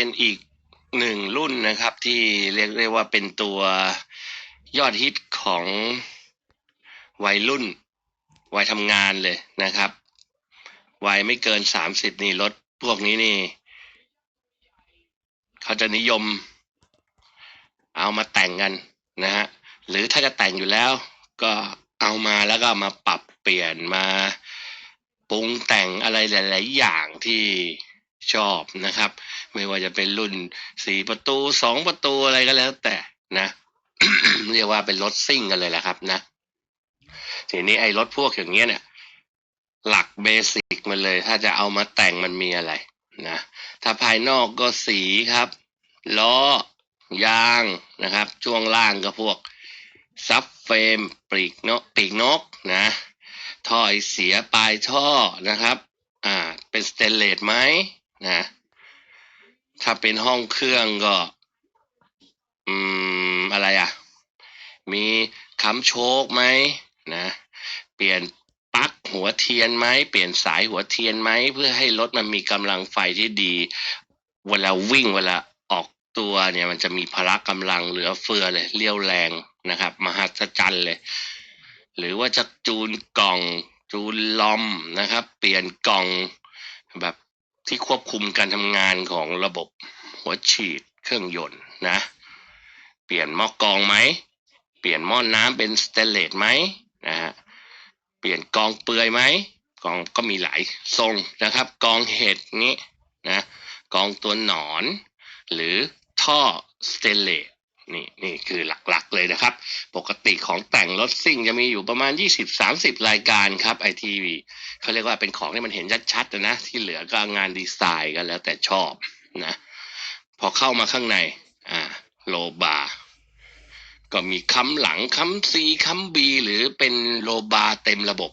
เป็นอีกหนึ่งรุ่นนะครับ ที่เรียกได้ว่าเป็นตัวยอดฮิตของวัยรุ่น วัยทำงานเลยนะครับ วัยไม่เกินสามสิบนี่รถพวกนี้นี่ เขาจะนิยม เอามาแต่งกันนะฮะหรือถ้าจะแต่งอยู่แล้ว ก็เอามาแล้วก็มาปรับเปลี่ยนมาปรุงแต่งอะไรหลาย ๆ อย่างที่ชอบนะครับ ไม่ว่าจะเป็นรุ่นสี่ประตูสองประตูอะไรก็แล้ว แต่นะ เรียกว่าเป็นรถซิ่งกันเลยแหละครับนะทีนี้ไอ้รถพวกอย่างเงี้ยเนี่ย หลักเบสิกมันเลย ถ้าจะเอามาแต่งมันมีอะไรนะถ้าภายนอกก็สีครับล้อยางนะครับ ช่วงล่างก็พวกซับเฟรมปีกนกปีกนกนะท่อไอเสียปลายท่อนะครับ อ่าเป็นสเตนเลสไหมนะ ถ้าเป็นห้องเครื่องก็ อืม อะไรอะ มีค้ำโชคไหมนะ เปลี่ยนปลั๊กหัวเทียนไหม เปลี่ยนสายหัวเทียนไหม เพื่อให้รถมันมีกำลังไฟที่ดี เวลาวิ่งเวลาออกตัวเนี่ย มันจะมีพละกำลังเหลือเฟือเลยเรี่ยวแรงนะครับ มหัศจรรย์เลย หรือว่าจะจูนกล่องจูนลอมนะครับ เปลี่ยนกล่องแบบ ที่ควบคุมการทำงานของระบบหัวฉีดเครื่องยนต์นะ เปลี่ยนหม้อกองไหม เปลี่ยนหม้อน้ำเป็นสเตนเลสไหมนะฮะ เปลี่ยนกองเปลือยไหมกองก็มีหลายทรงนะครับ กองเห็ดนี้นะ กองตัวหนอน หรือท่อสเตนเลส นี่นี่คือหลักๆเลยนะครับ ปกติของแต่งรถซิ่งจะมีอยู่ประมาณ 20-30 รายการครับไอทีวีเขาเรียกว่าเป็นของที่มันเห็นชัดๆนะ ที่เหลือก็งานดีไซน์กันแล้วแต่ชอบนะพอเข้ามาข้างในอ่าโลบาร์ก็มีคำหลังคำซีคำบีหรือเป็นโลบาร์เต็มระบบ